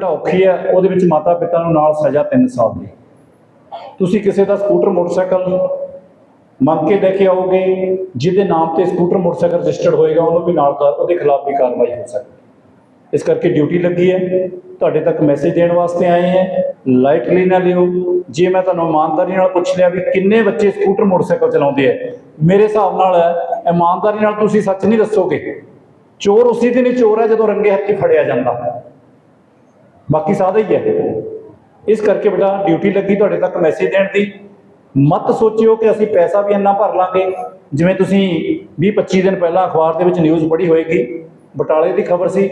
ਬੇਟਾ ਔਖੀ ਹੈ, ਉਹਦੇ ਵਿੱਚ ਮਾਤਾ ਪਿਤਾ ਨੂੰ ਨਾਲ ਸਜ਼ਾ 3 ਸਾਲ ਦੀ। ਤੁਸੀਂ ਕਿਸੇ ਦਾ ਸਕੂਟਰ, ਮੋਟਰਸਾਈਕਲ ਮੰਗ ਕੇ ਲੈ ਕੇ ਆਓਗੇ, ਜਿਹਦੇ ਨਾਮ ਤੇ ਸਕੂਟਰ, ਮੋਟਰਸਾਈਕਲ ਰਜਿਸਟਰਡ ਹੋਏਗਾ, ਉਹਨੂੰ ਵੀ ਨਾਲ ਉਹਦੇ ਖਿਲਾਫ ਵੀ ਕਾਰਵਾਈ ਹੋ ਸਕਦੀ ਹੈ। ਇਸ ਕਰਕੇ ਡਿਊਟੀ ਲੱਗੀ ਹੈ। ਤੁਹਾਡੇ ਤੱਕ ਮੈਸੇਜ ਦੇਣ ਵਾਸਤੇ ਆਏ ਹੈ। ਲਾਈਟਲੀ ਨਾ ਲਿਓ। ਜੇ ਮੈਂ ਤੁਹਾਨੂੰ ਇਮਾਨਦਾਰੀ ਨਾਲ ਪੁੱਛ ਲਿਆ ਵੀ ਕਿੰਨੇ ਬੱਚੇ ਸਕੂਟਰ, ਮੋਟਰਸਾਈਕਲ ਚਲਾਉਂਦੇ ਆ, ਮੇਰੇ ਹਿਸਾਬ ਨਾਲ ਇਮਾਨਦਾਰੀ ਨਾਲ ਤੁਸੀਂ ਸੱਚ ਨਹੀਂ ਦੱਸੋਗੇ। ਚੋਰ ਉਸੇ ਦਿਨ ਹੀ ਚੋਰ ਹੈ ਜਦੋਂ ਰੰਗੇ ਹੱਥੀ ਫੜਿਆ ਜਾਂਦਾ। ਬਾਕੀ ਸਾਦਾ ਹੀ ਹੈ। ਇਸ ਕਰਕੇ ਬੇਟਾ ਡਿਊਟੀ ਲੱਗੀ ਤੁਹਾਡੇ ਤੱਕ ਮੈਸੇਜ ਦੇਣ ਦੀ। ਮਤ ਸੋਚਿਓ ਕਿ ਅਸੀਂ ਪੈਸਾ ਵੀ ਇੰਨਾ ਭਰ ਲਾਂਗੇ, ਜਿਵੇਂ ਤੁਸੀਂ 20 25 ਦਿਨ ਪਹਿਲਾਂ ਅਖਬਾਰ ਦੇ ਵਿੱਚ ਨਿਊਜ਼ ਪੜ੍ਹੀ ਹੋਏਗੀ। ਬਟਾਲੇ ਦੀ ਖਬਰ ਸੀ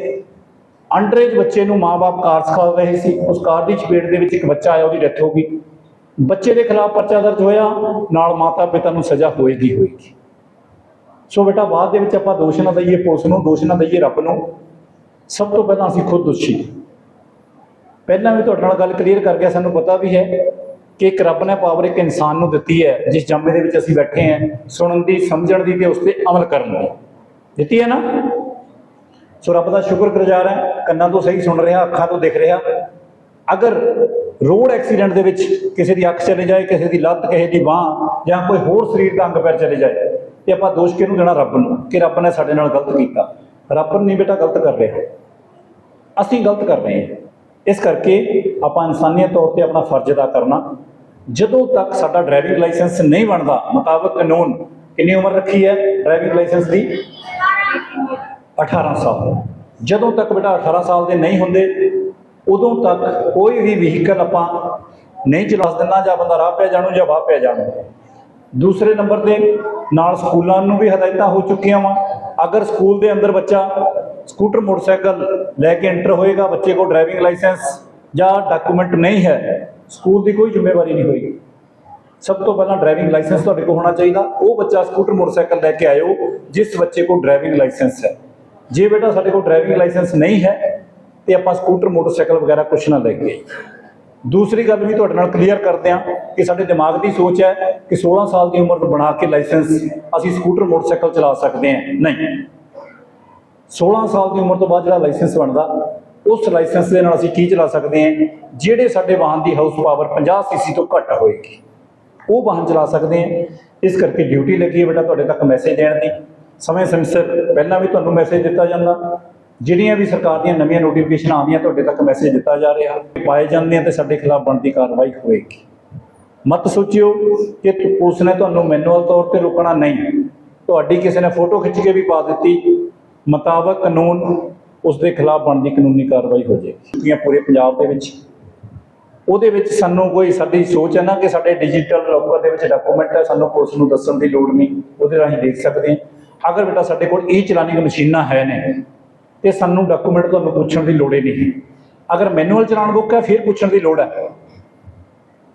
ਅੰਡਰੇਜ ਬੱਚੇ ਨੂੰ ਮਾਪੇ ਕਾਰ ਸਿਖਾ ਰਹੇ ਸੀ। ਉਸ ਕਾਰ ਦੀ ਚਪੇਟ ਦੇ ਵਿੱਚ ਇੱਕ ਬੱਚਾ ਆਇਆ, ਉਹਦੀ ਡੈਥ ਹੋ ਗਈ। ਬੱਚੇ ਦੇ ਖਿਲਾਫ ਪਰਚਾ ਦਰਜ ਹੋਇਆ, ਨਾਲ ਮਾਤਾ ਪਿਤਾ ਨੂੰ ਸਜ਼ਾ ਹੋਏਗੀ ਹੋਏਗੀ। ਸੋ ਬੇਟਾ, ਬਾਅਦ ਦੇ ਵਿੱਚ ਆਪਾਂ ਦੋਸ਼ ਨਾ ਦਈਏ ਪੁਲਿਸ ਨੂੰ, ਦੋਸ਼ ਨਾ ਦਈਏ ਰੱਬ ਨੂੰ। ਸਭ ਤੋਂ ਪਹਿਲਾਂ ਅਸੀਂ ਖੁਦ ਦੋਸ਼ੀ ਪਹਿਲਾਂ ਵੀ ਤੁਹਾਡੇ ਨਾਲ ਗੱਲ ਕਲੀਅਰ ਕਰ ਗਿਆ, ਸਾਨੂੰ ਪਤਾ ਵੀ ਹੈ ਕਿ ਇੱਕ ਰੱਬ ਨੇ ਪਾਵਰ ਇੱਕ ਇਨਸਾਨ ਨੂੰ ਦਿੱਤੀ ਹੈ, ਜਿਸ ਜੰਮੇ ਦੇ ਵਿੱਚ ਅਸੀਂ ਬੈਠੇ ਹਾਂ, ਸੁਣਨ ਦੀ, ਸਮਝਣ ਦੀ ਤੇ ਉਸ ਤੇ ਅਮਲ ਕਰਨ ਦੀ। ਦਿੱਤੀ ਹੈ ਨਾ? ਸੋ ਰੱਬ ਦਾ ਸ਼ੁਕਰਗੁਜ਼ਾਰ ਹੈ, ਕੰਨਾਂ ਤੋਂ ਸਹੀ ਸੁਣ ਰਿਹਾ, ਅੱਖਾਂ ਤੋਂ ਦਿਖ ਰਿਹਾ। ਅਗਰ ਰੋਡ ਐਕਸੀਡੈਂਟ ਦੇ ਵਿੱਚ ਕਿਸੇ ਦੀ ਅੱਖ ਚਲੇ ਜਾਏ, ਕਿਸੇ ਦੀ ਲੱਤ, ਕਿਸੇ ਦੀ ਬਾਹ ਜਾਂ ਕੋਈ ਹੋਰ ਸਰੀਰ ਦਾ ਅੰਗ ਪੈਰ ਚਲੇ ਜਾਏ, ਤੇ ਆਪਾਂ ਦੋਸ਼ ਕਿਹਨੂੰ ਦੇਣਾ? ਰੱਬ ਨੂੰ, ਕਿ ਰੱਬ ਨੇ ਸਾਡੇ ਨਾਲ ਗਲਤ ਕੀਤਾ। ਰੱਬ ਨਹੀਂ ਬੇਟਾ, ਗਲਤ ਕਰ ਰਿਹਾ। ਅਸੀਂ ਗਲਤ ਕਰ ਰਹੇ ਹਾਂ। ਇਸ ਕਰਕੇ ਆਪਾਂ ਇਨਸਾਨੀਅਤ ਤੌਰ ਤੇ ਆਪਣਾ ਫਰਜ਼ ਅਦਾ ਕਰਨਾ। ਜਦੋਂ ਤੱਕ ਸਾਡਾ ਡਰਾਈਵਿੰਗ ਲਾਇਸੈਂਸ ਨਹੀਂ ਬਣਦਾ, ਮੁਤਾਬਕ ਕਾਨੂੰਨ ਕਿੰਨੀ ਉਮਰ ਰੱਖੀ ਹੈ ਡਰਾਈਵਿੰਗ ਲਾਇਸੈਂਸ ਦੀ? 18 ਸਾਲ। ਜਦੋਂ ਤੱਕ ਬੇਟਾ 18 ਸਾਲ ਦੇ ਨਹੀਂ ਹੁੰਦੇ, ਉਦੋਂ ਤੱਕ ਕੋਈ ਵੀ ਵਹੀਕਲ ਆਪਾਂ ਨਹੀਂ ਚਲਾ ਦਿੰਦਾ ਜਾਂ ਬੰਦਾ ਰਾਹ ਪਿਆ ਜਾਣੂ ਜਾਂ ਵਾਹ ਪਿਆ ਜਾਣੂ ਦੂਸਰੇ ਨੰਬਰ ਤੇ, ਨਾਲ ਸਕੂਲਾਂ ਨੂੰ ਵੀ ਹਦਾਇਤਾਂ ਹੋ ਚੁੱਕੀਆਂ ਵਾ। ਅਗਰ ਸਕੂਲ ਦੇ ਅੰਦਰ ਬੱਚਾ ਸਕੂਟਰ, ਮੋਟਰਸਾਈਕਲ ਲੈ ਕੇ ਐਂਟਰ ਹੋਏਗਾ ਬੱਚੇ ਕੋਲ ਡਰਾਈਵਿੰਗ ਲਾਇਸੈਂਸ ਜਾਂ ਡਾਕੂਮੈਂਟ ਨਹੀਂ ਹੈ, ਸਕੂਲ ਦੀ ਕੋਈ ਜ਼ਿੰਮੇਵਾਰੀ ਨਹੀਂ ਹੋਏਗੀ। ਸਭ ਤੋਂ ਪਹਿਲਾਂ ਡਰਾਈਵਿੰਗ ਲਾਇਸੈਂਸ ਤੁਹਾਡੇ ਕੋਲ ਹੋਣਾ ਚਾਹੀਦਾ। ਉਹ ਬੱਚਾ ਸਕੂਟਰ, ਮੋਟਰਸਾਈਕਲ ਲੈ ਕੇ ਆਇਓ, ਜਿਸ ਬੱਚੇ ਕੋਲ ਡਰਾਈਵਿੰਗ ਲਾਇਸੈਂਸ ਹੈ। ਜੇ ਬੇਟਾ ਸਾਡੇ ਕੋਲ ਡਰਾਈਵਿੰਗ ਲਾਇਸੈਂਸ ਨਹੀਂ ਹੈ, ਤੇ ਆਪਾਂ ਸਕੂਟਰ, ਮੋਟਰਸਾਈਕਲ ਵਗੈਰਾ ਕੁਛ ਨਾ ਲੈ ਕੇ ਆਈਏ। ਦੂਸਰੀ ਗੱਲ ਵੀ ਤੁਹਾਡੇ ਨਾਲ ਕਲੀਅਰ ਕਰਦੇ ਹਾਂ ਕਿ ਸਾਡੇ ਦਿਮਾਗ ਦੀ ਸੋਚ ਹੈ ਕਿ 16 ਸਾਲ ਦੀ ਉਮਰ ਤੋਂ ਬਣਾ ਕੇ ਲਾਇਸੈਂਸ ਅਸੀਂ ਸਕੂਟਰ, ਮੋਟਰਸਾਈਕਲ ਚਲਾ ਸਕਦੇ ਹਾਂ। ਨਹੀਂ। 16 ਸਾਲ ਦੀ ਉਮਰ ਤੋਂ ਬਾਅਦ ਜਿਹੜਾ ਲਾਇਸੈਂਸ ਬਣਦਾ, ਉਸ ਲਾਇਸੈਂਸ ਦੇ ਨਾਲ ਅਸੀਂ ਕੀ ਚਲਾ ਸਕਦੇ ਹਾਂ? ਜਿਹੜੇ ਸਾਡੇ ਵਾਹਨ ਦੀ ਹਾਊਸ ਪਾਵਰ 50 ਸੀਸੀ ਤੋਂ ਘੱਟ ਹੋਏਗੀ, ਉਹ ਵਾਹਨ ਚਲਾ ਸਕਦੇ ਹਾਂ। ਇਸ ਕਰਕੇ ਡਿਊਟੀ ਲੱਗੀ ਹੈ ਬੇਟਾ, ਤੁਹਾਡੇ ਤੱਕ ਮੈਸੇਜ ਦੇਣ ਦੀ। ਸਮੇਂ ਸਮੇਂ ਸਿਰ ਪਹਿਲਾਂ ਵੀ ਤੁਹਾਨੂੰ ਮੈਸੇਜ ਦਿੱਤਾ ਜਾਂਦਾ। ਜਿਹੜੀਆਂ ਵੀ ਸਰਕਾਰ ਦੀਆਂ ਨਵੀਆਂ ਨੋਟੀਫਿਕੇਸ਼ਨਾਂ ਆਉਂਦੀਆਂ, ਤੁਹਾਡੇ ਤੱਕ ਮੈਸੇਜ ਦਿੱਤਾ ਜਾ ਰਿਹਾ। ਪਾਏ ਜਾਂਦੇ ਆ ਤੇ ਸਾਡੇ ਖਿਲਾਫ ਬਣਦੀ ਕਾਰਵਾਈ ਹੋਏਗੀ। ਮਤ ਸੋਚਿਓ ਕਿ ਪੁਲਿਸ ਨੇ ਤੁਹਾਨੂੰ ਮੈਨੂਅਲ ਤੌਰ ਤੇ ਰੋਕਣਾ ਨਹੀਂ। ਤੁਹਾਡੀ ਕਿਸੇ ਨੇ ਫੋਟੋ ਖਿੱਚ ਕੇ ਵੀ ਪਾ ਦਿੱਤੀ। ਮੁਤਾਬਕ ਕਾਨੂੰਨ ਉਸ ਦੇ ਖਿਲਾਫ ਬਣਦੀ ਕਾਨੂੰਨੀ ਕਾਰਵਾਈ ਹੋ ਜਾਏਗੀ। ਕਿਉਂਕਿ ਪੂਰੇ ਪੰਜਾਬ ਦੇ ਵਿੱਚ। ਉਹਦੇ ਵਿੱਚ ਸਾਨੂੰ ਕੋਈ ਸਾਡੀ ਸੋਚ ਹੈ ਨਾ ਕਿ ਸਾਡੇ ਡਿਜੀਟਲ ਲੋਕਰ ਦੇ ਵਿੱਚ ਡਾਕੂਮੈਂਟ ਹੈ, ਸਾਨੂੰ ਪੁਲਿਸ ਨੂੰ ਦੱਸਣ ਦੀ ਲੋੜ ਨਹੀਂ, ਉਹਦੇ ਰਾਹੀਂ ਦੇਖ ਸਕਦੇ ਹਾਂ। ਅਗਰ ਬੇਟਾ ਸਾਡੇ ਕੋਲ ਇਹ ਚਲਾਨੀ ਦੀ ਮਸ਼ੀਨਾਂ ਹੈ ਨੇ, ਤੇ ਸਾਨੂੰ ਡਾਕੂਮੈਂਟ ਤੁਹਾਨੂੰ ਪੁੱਛਣ ਦੀ ਲੋੜ ਹੀ ਨਹੀਂ। ਅਗਰ ਮੈਨੂਅਲ ਚਲਾਨ ਬੁੱਕ ਹੈ, ਫਿਰ ਪੁੱਛਣ ਦੀ ਲੋੜ ਹੈ।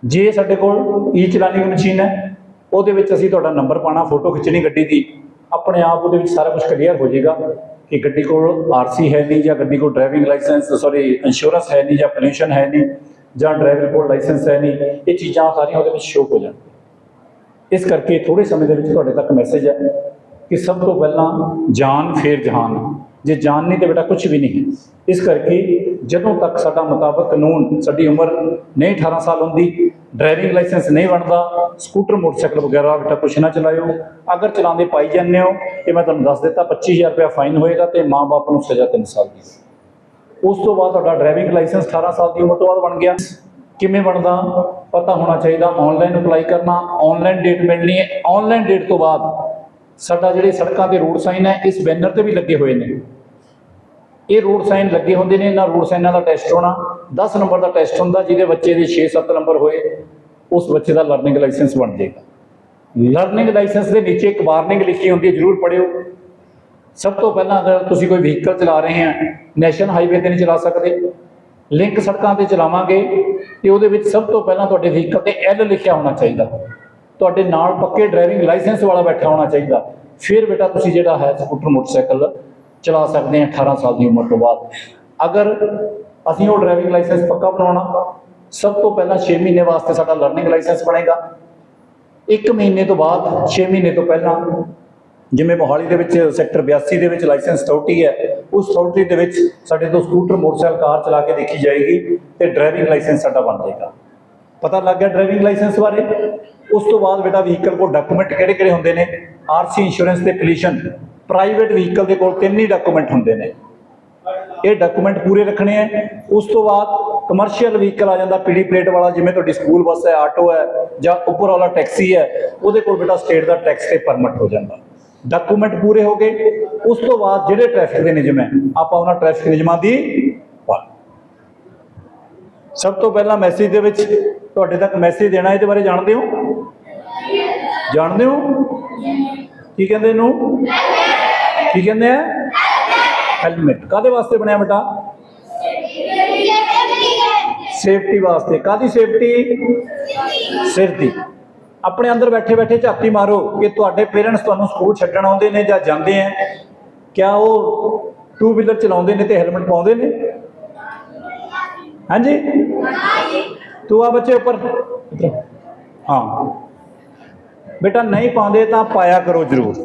ਜੇ ਸਾਡੇ ਕੋਲ ਈ ਚਲਾਨੀ ਦੀ ਮਸ਼ੀਨ ਹੈ, ਉਹਦੇ ਵਿੱਚ ਅਸੀਂ ਤੁਹਾਡਾ ਨੰਬਰ ਪਾਣਾ ਫੋਟੋ ਖਿੱਚਣੀ ਗੱਡੀ ਦੀ। ਆਪਣੇ ਆਪ ਉਹਦੇ ਵਿੱਚ ਸਾਰਾ ਕੁਝ ਕਲੀਅਰ ਹੋ ਜਾਏਗਾ ਕਿ ਗੱਡੀ ਕੋਲ ਆਰਸੀ ਹੈ ਨਹੀਂ ਜਾਂ ਗੱਡੀ ਕੋਲ ਡਰਾਈਵਿੰਗ ਲਾਇਸੈਂਸ ਸੌਰੀ ਇੰਸ਼ੋਰੈਂਸ ਹੈ ਨਹੀਂ ਜਾਂ ਪੋਲਿਊਸ਼ਨ ਹੈ ਨਹੀਂ ਜਾਂ ਡਰਾਈਵਰ ਕੋਲ ਲਾਇਸੈਂਸ ਹੈ ਨਹੀਂ, ਇਹ ਚੀਜ਼ਾਂ ਸਾਰੀਆਂ ਉਹਦੇ ਵਿੱਚ ਸ਼ੋ ਹੋ ਜਾਣਗੀਆਂ। ਇਸ ਕਰਕੇ ਥੋੜੇ ਸਮੇਂ ਦੇ ਵਿੱਚ ਤੁਹਾਡੇ ਤੱਕ ਮੈਸੇਜ ਹੈ ਕਿ ਸਭ ਤੋਂ ਪਹਿਲਾਂ ਜਾਨ, ਫੇਰ ਜਹਾਨ। ਜੇ ਜਾਨ ਨਹੀਂ ਤੇ ਬੇਟਾ ਕੁਝ ਵੀ ਨਹੀਂ। ਇਸ ਕਰਕੇ ਜਦੋਂ ਤੱਕ ਸਾਡਾ ਮੁਤਾਬਕ ਕਾਨੂੰਨ, ਸਾਡੀ ਉਮਰ ਨਹੀਂ 18 ਸਾਲ ਹੁੰਦੀ ਡਰਾਈਵਿੰਗ ਲਾਇਸੈਂਸ ਨਹੀਂ ਬਣਦਾ, ਸਕੂਟਰ, ਮੋਟਰਸਾਈਕਲ ਵਗੈਰਾ ਬੇਟਾ ਕੁਛ ਨਾ ਚਲਾਇਓ। ਅਗਰ ਚਲਾਉਂਦੇ ਪਾਈ ਜਾਂਦੇ ਹੋ, ਤੇ ਮੈਂ ਤੁਹਾਨੂੰ ਦੱਸ ਦਿੱਤਾ 25000 ਰੁਪਇਆ ਫਾਈਨ ਹੋਏਗਾ ਤੇ ਮਾਂ-ਬਾਪ ਨੂੰ ਸਜ਼ਾ 3 ਸਾਲ ਦੀ। ਉਸ ਤੋਂ ਬਾਅਦ ਤੁਹਾਡਾ ਡਰਾਈਵਿੰਗ ਲਾਇਸੈਂਸ 18 ਸਾਲ ਦੀ ਉਮਰ ਤੋਂ ਬਾਅਦ ਬਣ ਗਿਆ। ਕਿਵੇਂ ਬਣਦਾ? ਪਤਾ ਹੋਣਾ ਚਾਹੀਦਾ ਆਨਲਾਈਨ ਅਪਲਾਈ ਕਰਨਾ ਆਨਲਾਈਨ ਡੇਟ ਮਿਲਣੀ ਹੈ। ਆਨਲਾਈਨ ਡੇਟ ਤੋਂ ਬਾਅਦ ਸਾਡਾ ਜਿਹੜੇ ਸੜਕਾਂ ਤੇ ਰੋਡ ਸਾਈਨ ਹੈ, ਇਸ ਬੈਨਰ ਤੇ ਵੀ ਲੱਗੇ ਹੋਏ ਨੇ। ਇਹ ਰੋਡ ਸਾਈਨ ਲੱਗੇ ਹੁੰਦੇ ਨੇ, ਇਹਨਾਂ ਰੋਡ ਸਾਈਨਾਂ ਦਾ ਟੈਸਟ ਹੋਣਾ। 10 ਨੰਬਰ ਦਾ ਟੈਸਟ ਹੁੰਦਾ ਜਿਹਦੇ ਬੱਚੇ ਦੇ 6-7 ਨੰਬਰ ਹੋਏ, ਉਸ ਬੱਚੇ ਦਾ ਲਰਨਿੰਗ ਲਾਇਸੈਂਸ ਬਣ ਜਾਏਗਾ। ਲਰਨਿੰਗ ਲਾਇਸੈਂਸ ਦੇ ਨੀਚੇ ਇੱਕ ਵਾਰਨਿੰਗ ਲਿਖੀ ਹੁੰਦੀ ਹੈ, ਜਰੂਰ ਪੜਿਓ ਸਭ ਤੋਂ ਪਹਿਲਾਂ ਅਗਰ ਤੁਸੀਂ ਕੋਈ ਵਹੀਕਲ ਚਲਾ ਰਹੇ ਆ ਨੈਸ਼ਨਲ ਹਾਈਵੇ ਤੇ ਨਹੀਂ ਚਲਾ ਸਕਦੇ ਲਿੰਕ ਸੜਕਾਂ ਤੇ ਚਲਾਵਾਂਗੇ ਤੇ ਉਹਦੇ ਵਿੱਚ ਸਭ ਤੋਂ ਪਹਿਲਾਂ ਤੁਹਾਡੇ ਵਹੀਕਲ ਤੇ ਐਲ ਲਿਖਿਆ ਹੋਣਾ ਚਾਹੀਦਾ। ਤੁਹਾਡੇ ਨਾਲ ਪੱਕੇ ਡਰਾਈਵਿੰਗ ਲਾਇਸੈਂਸ ਵਾਲਾ ਬੈਠਾ ਹੋਣਾ ਚਾਹੀਦਾ। ਫਿਰ ਬੇਟਾ ਤੁਸੀਂ ਜਿਹੜਾ ਹੈ ਸਕੂਟਰ ਮੋਟਰਸਾਈਕਲ ਚਲਾ ਸਕਦੇ ਆ 18 ਸਾਲ ਦੀ ਉਮਰ ਤੋਂ ਬਾਅਦ। ਅਗਰ ਅਸੀਂ ਉਹ ਡਰਾਈਵਿੰਗ ਲਾਇਸੈਂਸ ਪੱਕਾ ਬਣਾਉਣਾ। ਸਭ ਤੋਂ ਪਹਿਲਾਂ 6 ਮਹੀਨੇ ਵਾਸਤੇ ਸਾਡਾ ਲਰਨਿੰਗ ਲਾਇਸੈਂਸ ਬਣੇਗਾ। 1 ਮਹੀਨੇ ਤੋਂ ਬਾਅਦ 6 ਮਹੀਨੇ ਤੋਂ ਪਹਿਲਾਂ, ਜਿਵੇਂ ਮੋਹਾਲੀ ਦੇ ਵਿੱਚ ਸੈਕਟਰ 82 ਦੇ ਵਿੱਚ ਲਾਇਸੈਂਸ ਅਥਾਰਟੀ ਹੈ, ਉਸ ਅਥਾਰਟੀ ਦੇ ਵਿੱਚ ਸਾਡੇ ਤੋਂ ਸਕੂਟਰ ਮੋਟਰਸਾਈਕਲ ਕਾਰ ਚਲਾ ਕੇ ਦੇਖੀ ਜਾਏਗੀ ਤੇ ਡਰਾਈਵਿੰਗ ਲਾਇਸੈਂਸ ਸਾਡਾ ਬਣ ਜਾਏਗਾ। ਪਤਾ ਲੱਗ ਗਿਆ ਡਰਾਈਵਿੰਗ ਲਾਇਸੈਂਸ ਬਾਰੇ? ਉਸ ਤੋਂ ਬਾਅਦ ਬੇਟਾ ਵਹੀਕਲ ਕੋਲ ਡਾਕੂਮੈਂਟ ਕਿਹੜੇ ਕਿਹੜੇ ਹੁੰਦੇ ਨੇ? ਆਰਸੀ ਇੰਸ਼ੋਰੈਂਸ ਤੇ ਪੋਲੀਸ਼ਨ ਪ੍ਰਾਈਵੇਟ ਵਹੀਕਲ ਦੇ ਕੋਲ ਤਿੰਨ ਹੀ ਡਾਕੂਮੈਂਟ ਹੁੰਦੇ ਨੇ। ਇਹ ਡਾਕੂਮੈਂਟ ਪੂਰੇ ਰੱਖਣੇ ਆ। ਉਸ ਤੋਂ ਬਾਅਦ ਕਮਰਸ਼ੀਅਲ ਵਹੀਕਲ ਆ ਜਾਂਦਾ ਪੀਡੀ ਪਲੇਟ ਵਾਲਾ, ਜਿਵੇਂ ਤੁਹਾਡੀ ਸਕੂਲ ਬੱਸ ਹੈ, ਆਟੋ ਹੈ, ਜਾਂ ਉੱਪਰ ਵਾਲਾ ਟੈਕਸੀ ਹੈ, ਉਹਦੇ ਕੋਲ ਬੇਟਾ ਸਟੇਟ ਦਾ ਟੈਕਸ ਤੇ ਪਰਮਿਟ ਹੋ ਜਾਂਦਾ। ਡਾਕੂਮੈਂਟ ਪੂਰੇ ਹੋ ਗਏ। ਉਸ ਤੋਂ ਬਾਅਦ ਜਿਹੜੇ ਟ੍ਰੈਫਿਕ ਦੇ ਨਿਯਮ ਹੈ, ਆਪਾਂ ਉਹਨਾਂ ਟ੍ਰੈਫਿਕ ਨਿਯਮਾਂ ਦੀ ਪਾਲਣਾ ਸਭ ਤੋਂ ਪਹਿਲਾਂ ਮੈਸੇਜ ਦੇ ਵਿੱਚ ਤੁਹਾਡੇ ਤੱਕ ਮੈਸੇਜ ਦੇਣਾ, ਇਹਦੇ ਬਾਰੇ ਜਾਣਦੇ ਹੋ? ਜਾਣਦੇ ਹੋ? ਕੀ ਕਹਿੰਦੇ ਇਹਨੂੰ? ਕੀ ਕਹਿੰਦੇ ਆ? ਹੈਲਮਟ ਕਾਦੇ ਵਾਸਤੇ ਬਣਿਆ ਬੇਟਾ? ਸੇਫਟੀ ਵਾਸਤੇ। ਕਾਦੀ ਸੇਫਟੀ ਸਿਰ ਦੀ। ਆਪਣੇ ਅੰਦਰ ਬੈਠੇ ਬੈਠੇ ਝਾਤੀ ਮਾਰੋ ਕਿ ਤੁਹਾਡੇ ਪੇਰੈਂਟਸ ਤੁਹਾਨੂੰ ਸਕੂਲ ਛੱਡਣ ਆਉਂਦੇ ਨੇ ਜਾਂ ਜਾਂਦੇ ਆ ਕਿਆ ਉਹ ਟੂ ਵੀਲਰ ਚਲਾਉਂਦੇ ਨੇ ਤੇ ਹੈਲਮਟ ਪਾਉਂਦੇ ਨੇ? ਹਾਂਜੀ? ਤੂੰ ਆ ਬੱਚੇ ਉੱਪਰ। ਹਾਂ। ਬੇਟਾ ਨਹੀਂ ਪਾਉਂਦੇ ਤਾਂ ਪਾਇਆ ਕਰੋ ਜ਼ਰੂਰ।